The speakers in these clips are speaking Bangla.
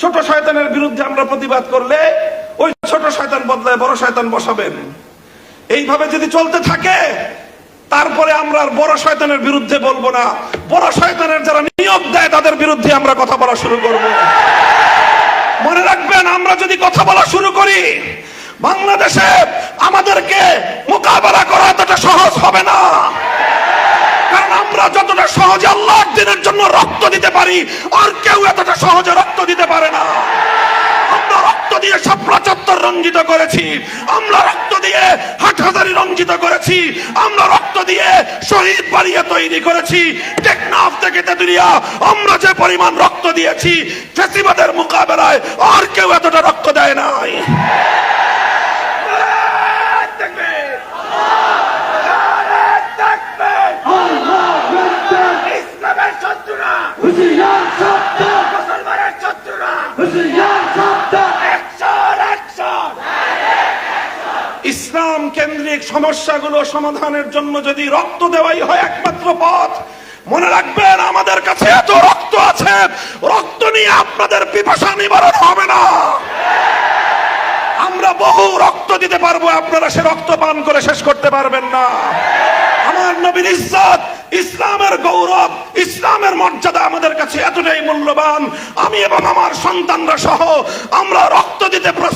ছোট শয়তানের বিরুদ্ধে আমরা প্রতিবাদ করলে ওই ছোট শয়তান বদলায় বড় শয়তান বসাবেন। এইভাবে যদি চলতে থাকে, তারপরে আমরা আর বড় শয়তানের বিরুদ্ধে বলব না। বড় শয়তানের যারা নিয়োগ দেয়, তাদের বিরুদ্ধে আমরা কথা বলা শুরু করব। মনে রাখবেন, আমরা যদি কথা বলা শুরু করি, বাংলাদেশে আমাদেরকে মোকাবেলা করা এতটা সহজ হবে না। কারণ আমরা যতটা সহজে আল্লাহর দিনের জন্য রক্ত দিতে পারি, আর কেউ এতটা সহজে রক্ত দিতে পারে না। আমরা রক্ত দিয়ে শাপলা চত্বর রঞ্জিত করেছি, আমরা রক্ত দিয়ে হাটহাজারি রঞ্জিত করেছি, আমরা রক্ত দিয়ে শহীদ বাড়িয়ে তৈরি করেছি। টেকনাফ থেকে তেতুলিয়া, আমরা যে পরিমাণ রক্ত দিয়েছি, ফেসিবাদের মোকাবেলায় আর কেউ এতটা রক্ত দেয় নাই। কেন্দ্রিক সমস্যাগুলো সমাধানের জন্য যদি রক্ত দেওয়াই হয় একমাত্র পথ, মনে রাখবেন আমাদের কাছে এত রক্ত আছে, রক্ত নিয়ে আপনাদের পিপাসা নিবারণ হবে না। আমরা বহু রক্ত দিতে পারব, আপনারা সে রক্ত পান করে শেষ করতে পারবেন না। আমার নবীর ইজ্জত, ইসলামের গৌরব, ইসলামের মর্যাদা আমাদের কাছে এতটাই মূল্যবান। আমি এবং আমার সন্তানরা সহ আমরা রক্ত দিতে প্রস্তুত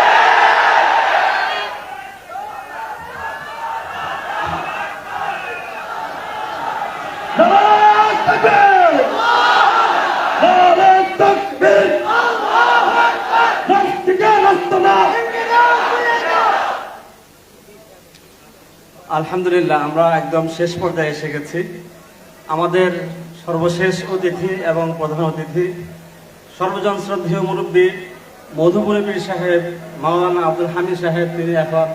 আলহামদুলিল্লাহ আমরা একদম শেষ পর্যায়ে এসে গেছি আমাদের সর্বশেষ অতিথি এবং প্রধান অতিথি সর্বজন শ্রদ্ধেয় মুরব্বী মধুপুরী পীর সাহেব মাওলানা আব্দুল হামিদ সাহেব তিনি এখন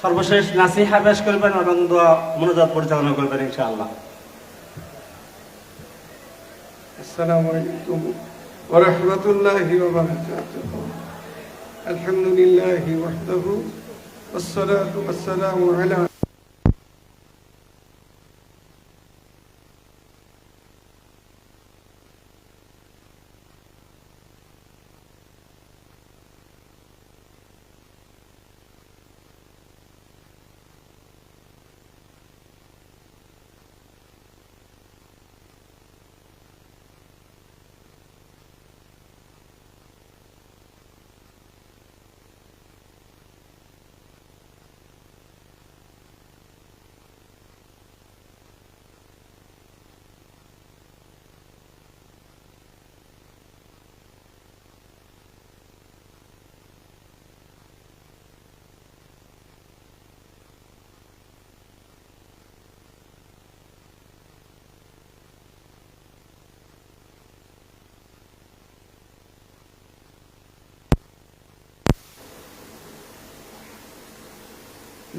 সর্বশেষ নাসিহা পেশ করবেন এবং দোয়া মনোজাত পরিচালনা করবেন ইনশাআল্লাহ السلام عليكم ورحمة الله وبركاته الحمد لله وحده والصلاة والسلام على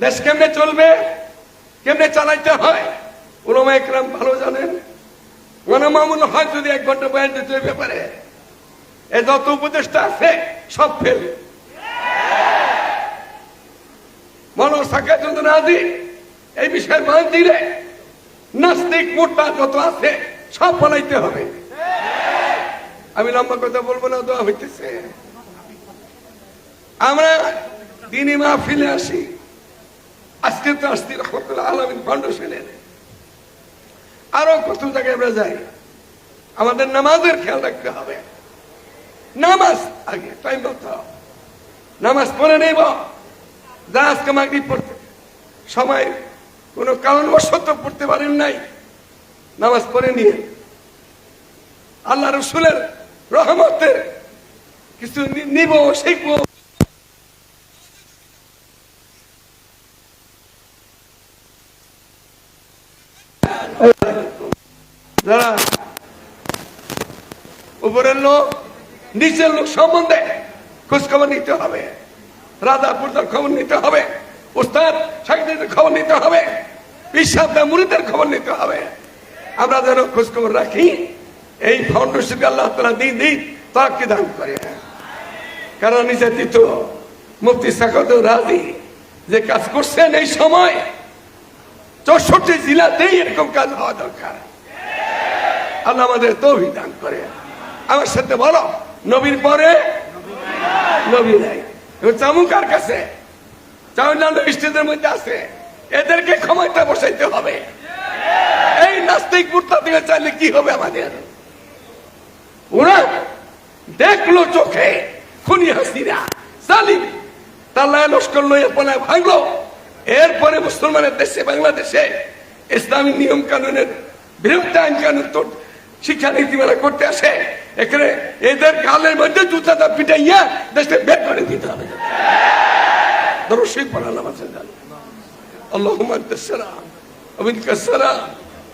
দেশ কেমনে চলবে? কেমনে চালাইতে হয়? ওলামা একরাম ভালো জানেন। ওনা মামুল হক যদি এক ঘণ্টা বয়ান দিতে ব্যাপারে। এ যত উপদেষ্টা আছে, সব ফেল। মনো সাকা আদি এই বিষয়ে মান দিলে নাস্তিক মোটা যত আছে, সব বলাইতে হবে। আমি লম্বা কথা বলব না, দোয়া হইতেছে। আমরা দিনই মাহফিলে আসি। আজকে তো আসছি রহমতুল্লাহ আলমিন ফাউন্ডেশনের আরও কত জায়গায় আমরা যাই। আমাদের নামাজের খেয়াল রাখতে হবে। নামাজ আগে টাইম মতো নামাজ পড়ে নেব। যা আজকে মাগরিব পড়তে সময় কোনো কারণবশত পড়তে পারেন নাই। নামাজ পড়ে নিয়ে। আল্লাহ রসুলের রহমতের কিছু নিব, শিখব। যারা উপরের লোক, নিচের লোক সম্বন্ধে খোঁজ খবর নিতে হবে। খবর নিতে হবে। উস্তাদ সাহিত্যের খবর নিতে হবে। পিসাবদা মুরিদের খবর নিতে হবে। আমরা যেন খোঁজ খবর রাখি, এই ফাউন্ডেশনকে আল্লাহ তালা দিন দিন তাকে দান করে। কারণ নির্যাতিত মুফতি সাকত রাজি যে কাজ করছেন এই সময়। চৌষট্টি জেলাতেই এরকম কাজ হওয়া দরকার। আল্লাহ আমাদের তৌফিক দান করে। আমার সাথে বলো, নবীর পরে? নবী নাই। এবার চামু কাছে? মধ্যে আছে। এদেরকে ক্ষমতা বসাইতে হবে। এই নাস্তিক চাইলে কি হবে আমাদের? ওরা দেখল চোখে খুনি হাসিরা জালিম। তাল্লাহ লস্কর ভাঙলো। এরপরে মুসলমানের দেশে, বাংলাদেশে ইসলামী নিয়ম কানুনের বিরুদ্ধে আইন কানুন তো শিক্ষা নীতিমালা করতে আসে এখানে এদের গালের মধ্যে জুতাটা পিটাইয়া দেশে বের করে দিতে হবে দরশিক পড়ালাম আছে জানো اللهم انت السلام ومنك السلام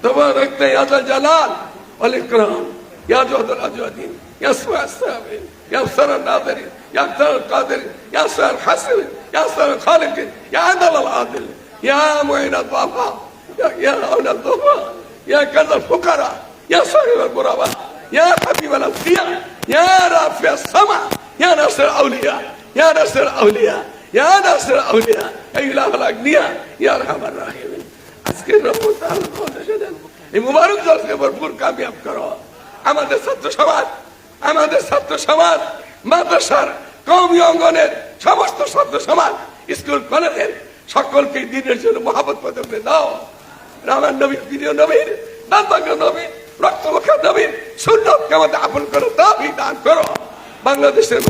تباركت يا ذا الجلال والاكرام يا جود الاجودين يا سمع السامعين يا ابصر الناظرين يا اكثر القادرين يا سر الحسن يا سر الخالق يا عدل العادل يا معين الضعفاء يا يا عون الضعفاء يا كذا الفقراء يا صاحب الغرباء يا حبيب الانبياء يا رافع السماء يا ناصر الاولياء يا ناصر الاولياء يا ناصر الاولياء يا اله الاغنياء يا ارحم الراحمين আজকের রহমত আল্লাহ ফাউন্ডেশনের এই মুবারক দলকে ভরপুর কামিয়াব করো আমাদের ছাত্র সমাজ আমাদের ছাত্র সমাজ মাদ্রাসার কৌমি অঙ্গনের সমস্ত ছাত্র সমাজ স্কুল কলেজের সকলকে দিনের জন্য মহাবত পদকে দাও রামার নবীর প্রিয় নবীর দান্তাঙ্গ নবীর রক্তমুখা নবীর সুন্নতকে আমাদের আপন করো দাবি দান করো। বাংলাদেশের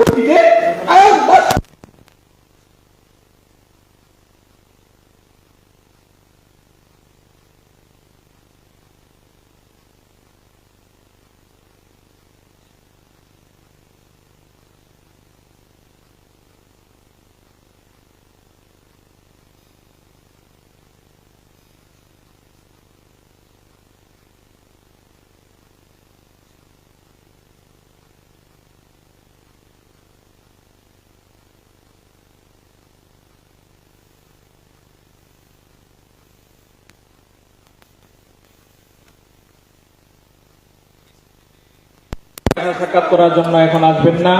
সাক্ষাৎ করার জন্য এখন আসবেন না।